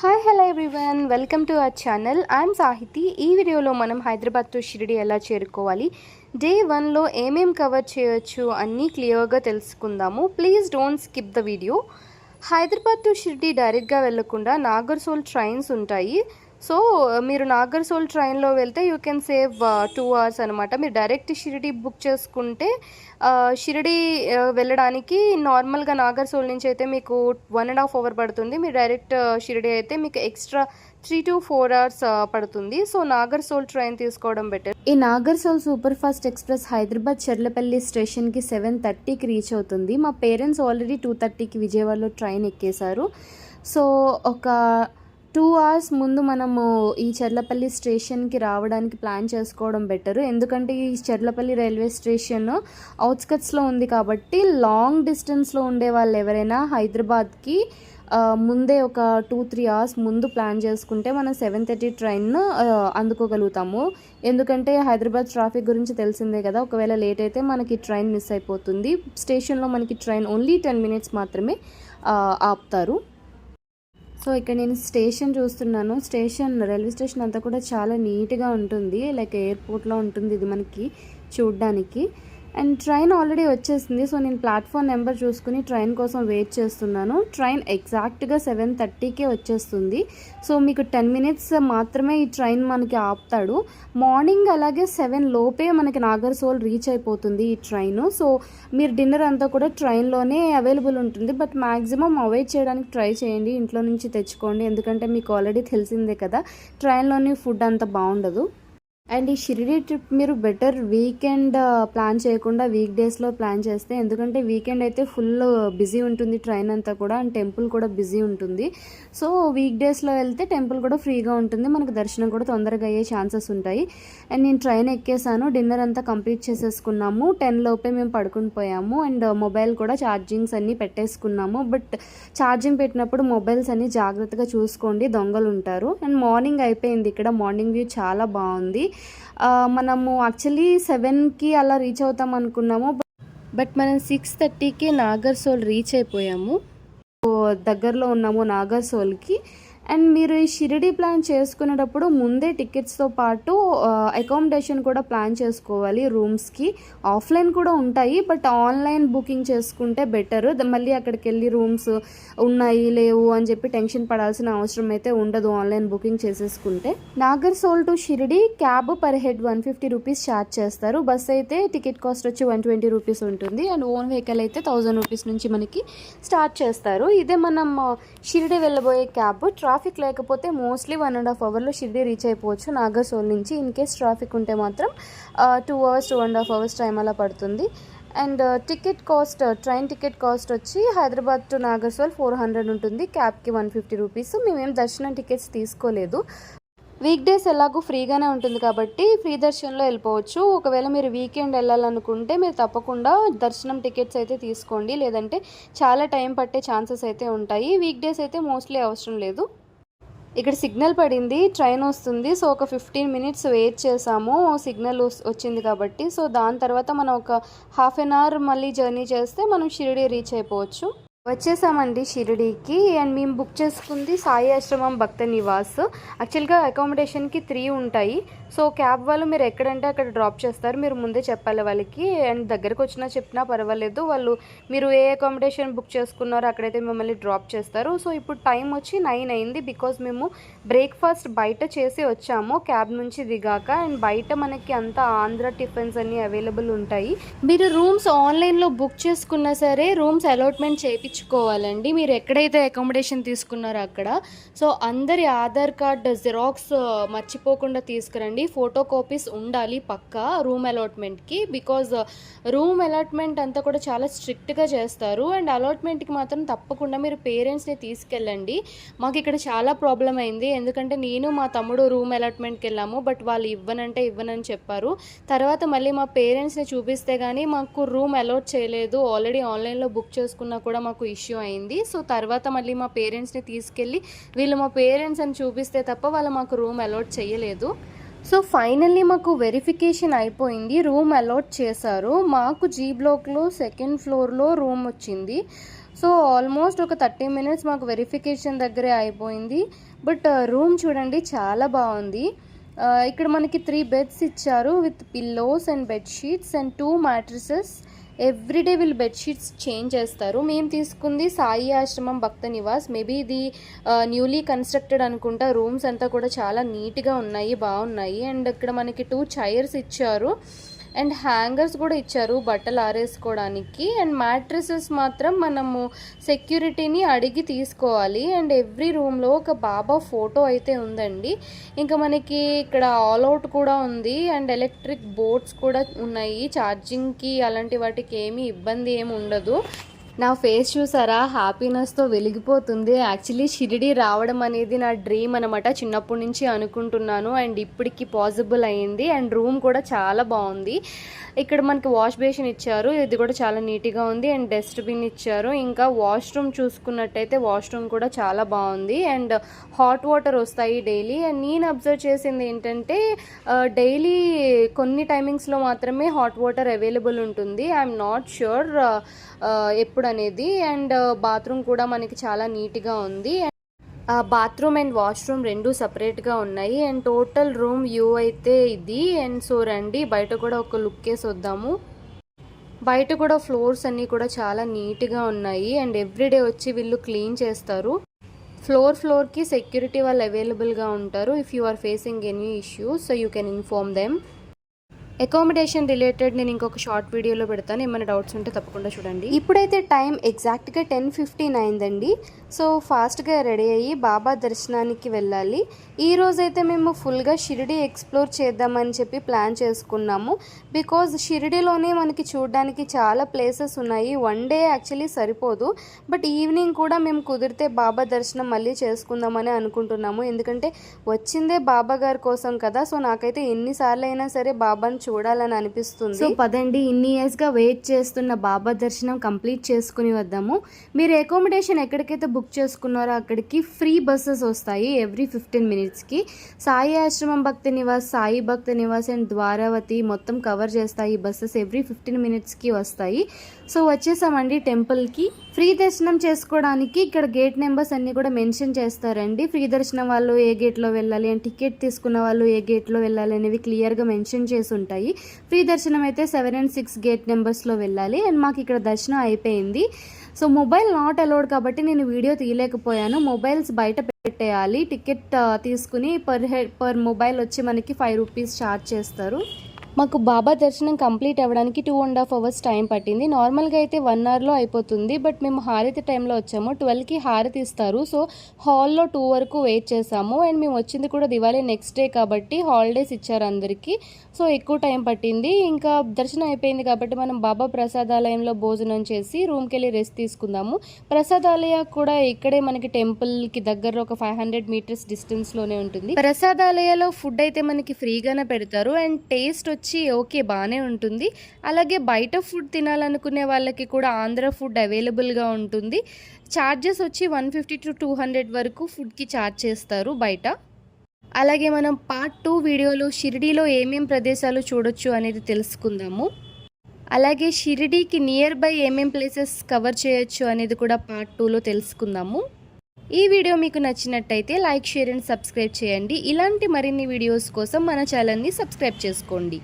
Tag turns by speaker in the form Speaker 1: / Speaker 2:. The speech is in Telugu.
Speaker 1: Hi hello everyone welcome to our channel I'm Sahithi ఈ వీడియోలో మనం హైదరాబాద్ టు షిరిడి ఎలా చేరుకోవాలి డే వన్లో ఏమేం కవర్ చేయొచ్చు అన్నీ క్లియర్గా తెలుసుకుందాము. Please don't skip the video Hyderabad to Shirdi డైరెక్ట్గా వెళ్ళకుండా నాగర్సోల్ ట్రైన్స్ ఉంటాయి. సో మీరు నాగర్సోల్ ట్రైన్లో వెళ్తే you can save two hours అనమాట మీరు డైరెక్ట్ షిరిడి బుక్ చేసుకుంటే షిరిడి వెళ్ళడానికి నార్మల్గా నాగర్సోల్ నుంచి అయితే మీకు వన్ అండ్ హాఫ్ అవర్ పడుతుంది. మీరు డైరెక్ట్ షిరిడి అయితే మీకు extra three to four hours పడుతుంది. సో నాగర్సోల్ ట్రైన్ తీసుకోవడం బెటర్ ఈ Nagarsol super fast express Hyderabad Cherlapalli స్టేషన్కి సెవెన్ థర్టీకి రీచ్ అవుతుంది. మా పేరెంట్స్ ఆల్రెడీ టూ థర్టీకి విజయవాడలో ట్రైన్ ఎక్కేశారు. సో ఒక టూ అవర్స్ ముందు మనము ఈ చెర్లపల్లి స్టేషన్కి రావడానికి ప్లాన్ చేసుకోవడం బెటర్. ఎందుకంటే ఈ చెర్లపల్లి రైల్వే స్టేషన్ అవుట్స్కట్స్లో ఉంది కాబట్టి లాంగ్ డిస్టెన్స్లో ఉండే వాళ్ళు ఎవరైనా హైదరాబాద్కి ముందే ఒక టూ త్రీ అవర్స్ ముందు ప్లాన్ చేసుకుంటే మనం సెవెన్ థర్టీ ట్రైన్ అందుకోగలుగుతాము. ఎందుకంటే హైదరాబాద్ ట్రాఫిక్ గురించి తెలిసిందే కదా ఒకవేళ లేట్ అయితే మనకి ట్రైన్ మిస్ అయిపోతుంది. స్టేషన్లో మనకి ట్రైన్ ఓన్లీ టెన్ మినిట్స్ మాత్రమే ఆపుతారు. సో ఇక్కడ నేను స్టేషన్ చూస్తున్నాను. స్టేషన్ రైల్వే స్టేషన్ అంతా కూడా చాలా నీట్గా ఉంటుంది. లైక్ ఎయిర్పోర్ట్లో ఉంటుంది ఇది మనకి చూడ్డానికి. అండ్ ట్రైన్ ఆల్రెడీ వచ్చేసింది. సో నేను ప్లాట్ఫామ్ నెంబర్ చూసుకుని ట్రైన్ కోసం వెయిట్ చేస్తున్నాను. ట్రైన్ ఎగ్జాక్ట్గా సెవెన్ థర్టీకే వచ్చేస్తుంది. సో మీకు టెన్ మినిట్స్ మాత్రమే ఈ ట్రైన్ మనకి ఆపుతాడు. మార్నింగ్ అలాగే సెవెన్ లోపే మనకి నాగర్సోల్ రీచ్ అయిపోతుంది ఈ ట్రైన్. సో మీరు డిన్నర్ అంతా కూడా ట్రైన్లోనే అవైలబుల్ ఉంటుంది. బట్ మ్యాక్సిమం అవాయిడ్ చేయడానికి ట్రై చేయండి. ఇంట్లో నుంచి తెచ్చుకోండి. ఎందుకంటే మీకు ఆల్రెడీ తెలిసిందే కదా ట్రైన్లోని ఫుడ్ అంత బాగుండదు. అండ్ ఈ షిరిడి ట్రిప్ మీరు బెటర్ వీకెండ్ ప్లాన్ చేయకుండా వీక్ డేస్లో ప్లాన్ చేస్తే ఎందుకంటే వీకెండ్ అయితే ఫుల్ బిజీ ఉంటుంది ట్రైన్ అంతా కూడా అండ్ టెంపుల్ కూడా బిజీ ఉంటుంది. సో వీక్ డేస్లో వెళ్తే టెంపుల్ కూడా ఫ్రీగా ఉంటుంది. మనకు దర్శనం కూడా తొందరగా అయ్యే ఛాన్సెస్ ఉంటాయి. అండ్ నేను ట్రైన్ ఎక్కేసాను డిన్నర్ అంతా కంప్లీట్ చేసేసుకున్నాము. టెన్ లోపే మేము పడుకుని పోయాము. అండ్ మొబైల్ కూడా ఛార్జింగ్స్ అన్నీ పెట్టేసుకున్నాము. బట్ ఛార్జింగ్ పెట్టినప్పుడు మొబైల్స్ అన్నీ జాగ్రత్తగా చూసుకోండి. దొంగలు ఉంటారు. అండ్ మార్నింగ్ అయిపోయింది. ఇక్కడ మార్నింగ్ వ్యూ చాలా బాగుంది. మనము యాక్చువల్లీ సెవెన్కి అలా రీచ్ అవుతాం అనుకున్నాము బట్ మనం సిక్స్ థర్టీకి నాగర్సోల్ రీచ్ అయిపోయాము. దగ్గరలో ఉన్నాము నాగర్సోల్కి అండ్ మీరు ఈ షిరిడి ప్లాన్ చేసుకునేటప్పుడు ముందే టికెట్స్తో పాటు అకామిడేషన్ కూడా ప్లాన్ చేసుకోవాలి రూమ్స్కి ఆఫ్లైన్ కూడా ఉంటాయి బట్ ఆన్లైన్ బుకింగ్ చేసుకుంటే బెటర్ మళ్ళీ అక్కడికి వెళ్ళి రూమ్స్ ఉన్నాయి లేవు అని చెప్పి టెన్షన్ పడాల్సిన అవసరం అయితే ఉండదు ఆన్లైన్ బుకింగ్ చేసేసుకుంటే. Nagarsol to Shirdi cab per head one fifty rupees charge చేస్తారు. బస్ అయితే టికెట్ కాస్ట్ వచ్చి వన్ ట్వంటీ రూపీస్ ఉంటుంది. అండ్ ఓన్ వెహికల్ అయితే థౌజండ్ రూపీస్ నుంచి మనకి స్టార్ట్ చేస్తారు. ఇదే మనం షిరిడి వెళ్ళబోయే క్యాబ్ ట్రా ట్రాఫిక్ లేకపోతే మోస్ట్లీ వన్ అండ్ హాఫ్ అవర్లో షిరిడి రీచ్ అయిపోవచ్చు నాగర్సోల్ నుంచి. ఇన్ కేస్ ట్రాఫిక్ ఉంటే మాత్రం two hours two and half hours time అలా పడుతుంది. And ticket cost train ticket cost వచ్చి Hyderabad to Nagarsol four hundred ఉంటుంది. క్యాబ్కి వన్ ఫిఫ్టీ రూపీస్. మేమేం దర్శనం టికెట్స్ తీసుకోలేదు. వీక్ డేస్ ఎలాగో ఫ్రీగానే ఉంటుంది కాబట్టి ఫ్రీ దర్శనంలో వెళ్ళిపోవచ్చు. ఒకవేళ మీరు వీకెండ్ వెళ్ళాలనుకుంటే మీరు తప్పకుండా దర్శనం టికెట్స్ అయితే తీసుకోండి. లేదంటే చాలా టైం పట్టే ఛాన్సెస్ అయితే ఉంటాయి. వీక్ డేస్ అయితే మోస్ట్లీ అవసరం లేదు. ఇక్కడ సిగ్నల్ పడింది ట్రైన్ వస్తుంది. సో ఒక ఫిఫ్టీన్ మినిట్స్ వెయిట్ చేసాము. సిగ్నల్ వచ్చింది కాబట్టి. సో దాని తర్వాత మనం ఒక హాఫ్ అన్ అవర్ మళ్ళీ జర్నీ చేస్తే మనం షిరిడి రీచ్ అయిపోవచ్చు. వచ్చేసామండి షిరిడీకి. అండ్ మేము బుక్ చేసుకుంది సాయి ఆశ్రమం భక్త నివాస్. యాక్చువల్గా అకామిడేషన్కి త్రీ ఉంటాయి. సో క్యాబ్ వాళ్ళు మీరు ఎక్కడంటే అక్కడ డ్రాప్ చేస్తారు. మీరు ముందే చెప్పాలి వాళ్ళకి. అండ్ దగ్గరకు వచ్చినా చెప్పినా పర్వాలేదు. వాళ్ళు మీరు ఏ అకామిడేషన్ బుక్ చేసుకున్నారో అక్కడైతే మిమ్మల్ని డ్రాప్ చేస్తారు. సో ఇప్పుడు టైం వచ్చి నైన్ అయింది. బికాజ్ మేము బ్రేక్ఫాస్ట్ బయట చేసి వచ్చాము. క్యాబ్ నుంచి దిగాక అండ్ బయట మనకి అంతా ఆంధ్ర టిఫిన్స్ అన్ని అవైలబుల్ ఉంటాయి. మీరు రూమ్స్ ఆన్లైన్లో బుక్ చేసుకున్నా సరే రూమ్స్ అలాట్మెంట్ చేయించుకోవాలండి. మీరు ఎక్కడైతే అకామిడేషన్ తీసుకున్నారో అక్కడ. సో అందరి ఆధార్ కార్డ్ జిరాక్స్ మర్చిపోకుండా తీసుకురండి. ఫోటో కాపీస్ ఉండాలి పక్కా రూమ్ అలాట్మెంట్కి బికాజ్ రూమ్ అలాట్మెంట్ అంతా కూడా చాలా స్ట్రిక్ట్గా చేస్తారు. అండ్ అలాట్మెంట్కి మాత్రం తప్పకుండా మీరు పేరెంట్స్ని తీసుకెళ్ళండి. మాకు ఇక్కడ చాలా ప్రాబ్లం అయింది. ఎందుకంటే నేను మా తమ్ముడు రూమ్ అలాట్మెంట్కి వెళ్ళాము. బట్ వాళ్ళు ఇవ్వనంటే ఇవ్వనని చెప్పారు. తర్వాత మళ్ళీ మా పేరెంట్స్ని చూపిస్తే కానీ మాకు రూమ్ అలాట్ చేయలేదు. ఆల్రెడీ ఆన్లైన్లో బుక్ చేసుకున్నా కూడా మాకు ఇష్యూ అయింది. సో తర్వాత మళ్ళీ మా పేరెంట్స్ని తీసుకెళ్ళి వీళ్ళు మా పేరెంట్స్ అని చూపిస్తే తప్ప వాళ్ళు మాకు రూమ్ అలాట్ చేయలేదు. సో ఫైనల్లీ మాకు వెరిఫికేషన్ అయిపోయింది. రూమ్ అలాట్ చేశారు. మాకు జీ బ్లాక్లో సెకండ్ ఫ్లోర్లో రూమ్ వచ్చింది. సో ఆల్మోస్ట్ ఒక థర్టీ మినిట్స్ మాకు వెరిఫికేషన్ దగ్గరే అయిపోయింది. బట్ రూమ్ చూడండి చాలా బాగుంది. ఇక్కడ మనకి త్రీ బెడ్స్ ఇచ్చారు with pillows and bedsheets and two mattresses everyday వీళ్ళు బెడ్షీట్స్ చేంజ్ చేస్తారు. మేము తీసుకుంది సాయి ఆశ్రమం భక్త నివాస్. మేబీ ఇది న్యూలీ కన్స్ట్రక్టెడ్ అనుకుంటా. రూమ్స్ అంతా కూడా చాలా నీట్గా ఉన్నాయి బాగున్నాయి. అండ్ ఇక్కడ మనకి టూ చైర్స్ ఇచ్చారు. అండ్ హ్యాంగర్స్ కూడా ఇచ్చారు బట్టలు ఆరేసుకోవడానికి. అండ్ మ్యాట్రసెస్ మాత్రం మనము సెక్యూరిటీని అడిగి తీసుకోవాలి. అండ్ ఎవ్రీ రూమ్లో ఒక బాబా ఫోటో అయితే ఉందండి. ఇంకా మనకి ఇక్కడ ఆల్ అవుట్ కూడా ఉంది. అండ్ ఎలక్ట్రిక్ బోర్డ్స్ కూడా ఉన్నాయి. ఛార్జింగ్కి అలాంటి వాటికి ఏమీ ఇబ్బంది ఏమి ఉండదు. నా ఫేస్ చూసారా? హ్యాపీనెస్తో వెలిగిపోతుంది. యాక్చువల్లీ షిరిడి రావడం అనేది నా డ్రీమ్ అనమాట చిన్నప్పటి నుంచి అనుకుంటున్నాను. అండ్ ఇప్పటికి పాసిబుల్ అయ్యింది అండ్ రూమ్ కూడా చాలా బాగుంది. ఇక్కడ మనకి వాష్ బేసిన్ ఇచ్చారు. ఇది కూడా చాలా నీట్గా ఉంది. అండ్ డస్ట్బిన్ ఇచ్చారు. ఇంకా వాష్రూమ్ చూసుకున్నట్టయితే వాష్రూమ్ కూడా చాలా బాగుంది. అండ్ హాట్ వాటర్ వస్తాయి డైలీ. అండ్ నేను అబ్జర్వ్ చేసింది ఏంటంటే డైలీ కొన్ని టైమింగ్స్లో మాత్రమే హాట్ వాటర్ అవైలబుల్ ఉంటుంది. I'm not sure. ఎప్పుడు అనేది అండ్ uh, బాత్రూమ్ కూడా మనకి చాలా నీట్గా ఉంది. బాత్రూమ్ అండ్ వాష్రూమ్ రెండు సపరేట్గా ఉన్నాయి. అండ్ టోటల్ రూమ్ వ్యూ అయితే ఇది. అండ్ సో రండి బయట కూడా ఒక లుక్ వేసి వద్దాము బయట కూడా ఫ్లోర్స్ అన్నీ కూడా చాలా నీట్గా ఉన్నాయి. అండ్ ఎవ్రీడే వచ్చి వీళ్ళు క్లీన్ చేస్తారు. ఫ్లోర్ ఫ్లోర్కి సెక్యూరిటీ వాళ్ళు అవైలబుల్గా ఉంటారు. If you are facing any issues so you can inform them. Accommodation related నేను ఇంకొక షార్ట్ వీడియోలో పెడతాను. ఏమైనా డౌట్స్ ఉంటే తప్పకుండా చూడండి. ఇప్పుడైతే టైం ఎగ్జాక్ట్గా టెన్ ఫిఫ్టీన్ అయిందండి సో ఫాస్ట్గా రెడీ అయ్యి బాబా దర్శనానికి వెళ్ళాలి. ఈ రోజైతే మేము ఫుల్గా షిరిడి ఎక్స్ప్లోర్ చేద్దామని చెప్పి ప్లాన్ చేసుకున్నాము. బికాజ్ షిరిడిలోనే మనకి చూడడానికి చాలా ప్లేసెస్ ఉన్నాయి. వన్ డే యాక్చువల్లీ సరిపోదు. బట్ ఈవినింగ్ కూడా మేము కుదిరితే బాబా దర్శనం మళ్ళీ చేసుకుందామని అనుకుంటున్నాము. ఎందుకంటే వచ్చిందే బాబా గారి కోసం కదా. సో నాకైతే ఎన్నిసార్లు అయినా సరే బాబాని చూడాలని అనిపిస్తుంది. సో పదండి ఇన్ని ఇయర్స్గా వెయిట్ చేస్తున్న బాబా దర్శనం కంప్లీట్ చేసుకుని వద్దాము. మీరు అకామిడేషన్ ఎక్కడికైతే బుక్ చేసుకున్నారో అక్కడికి ఫ్రీ బస్సెస్ వస్తాయి ఎవ్రీ ఫిఫ్టీన్ మినిట్స్కి. సాయి ఆశ్రమం భక్తి నివాస్ సాయి భక్త నివాస్ అండ్ ద్వారావతి మొత్తం కవర్ చేస్తాయి. బస్సెస్ ఎవ్రీ ఫిఫ్టీన్ మినిట్స్కి వస్తాయి. సో వచ్చేసామండి టెంపుల్కి. ఫ్రీ దర్శనం చేసుకోవడానికి ఇక్కడ గేట్ నెంబర్స్ అన్ని కూడా మెన్షన్ చేస్తారండి. ఫ్రీ దర్శనం వాళ్ళు ఏ గేట్లో వెళ్ళాలి అండ్ టికెట్ తీసుకున్న వాళ్ళు ఏ గేట్లో వెళ్ళాలి అనేవి క్లియర్గా మెన్షన్ చేసి ఉంటాయి. ఫ్రీ దర్శనం అయితే సెవెన్ అండ్ సిక్స్ గేట్ నెంబర్స్లో వెళ్ళాలి. అండ్ మాకు ఇక్కడ దర్శనం అయిపోయింది. సో మొబైల్ నాట్ అలౌడ్ కాబట్టి నేను వీడియో తీయలేకపోయాను. మొబైల్స్ బయట పెట్టేయాలి. టికెట్ తీసుకుని పర్ హెడ్ పర్ మొబైల్ వచ్చి మనకి ఫైవ్ రూపీస్ ఛార్జ్ చేస్తారు. మాకు బాబా దర్శనం కంప్లీట్ అవ్వడానికి two and half hours time పట్టింది. నార్మల్గా అయితే వన్ అవర్లో అయిపోతుంది బట్ మేము హారతి టైంలో వచ్చాము. ట్వెల్వ్కి హారతి ఇస్తారు సో హాల్లో టూ వరకు వెయిట్ చేసాము అండ్ మేము వచ్చింది కూడా దివాళీ నెక్స్ట్ డే కాబట్టి హాలిడేస్ ఇచ్చారు అందరికీ. సో ఎక్కువ టైం పట్టింది. ఇంకా దర్శనం అయిపోయింది కాబట్టి మనం బాబా ప్రసాదాలయంలో భోజనం చేసి రూమ్కి వెళ్ళి రెస్ట్ తీసుకుందాము. ప్రసాదాలయ కూడా ఇక్కడే మనకి టెంపుల్కి దగ్గరలో ఒక ఫైవ్ హండ్రెడ్ మీటర్స్ డిస్టెన్స్లోనే ఉంటుంది. ప్రసాదాలయలో ఫుడ్ అయితే మనకి ఫ్రీగానే పెడతారు. అండ్ టేస్ట్ వచ్చి ఓకే బాగానే ఉంటుంది. అలాగే బయట ఫుడ్ తినాలనుకునే వాళ్ళకి కూడా ఆంధ్ర ఫుడ్ అవైలబుల్గా ఉంటుంది. ఛార్జెస్ వచ్చి one fifty to two hundred వరకు ఫుడ్కి ఛార్జ్ చేస్తారు బయట. అలాగే మనం పార్ట్ టూ వీడియోలో షిరిడీలో ఏమేం ప్రదేశాలు చూడొచ్చు అనేది తెలుసుకుందాము. అలాగే షిరిడీకి నియర్ బై ఏమేం ప్లేసెస్ కవర్ చేయొచ్చు అనేది కూడా పార్ట్ టూలో తెలుసుకుందాము. ఈ వీడియో మీకు నచ్చినట్టయితే లైక్ షేర్ అండ్ సబ్స్క్రైబ్ చేయండి. ఇలాంటి మరిన్ని వీడియోస్ కోసం మన ఛానల్ని సబ్స్క్రైబ్ చేసుకోండి.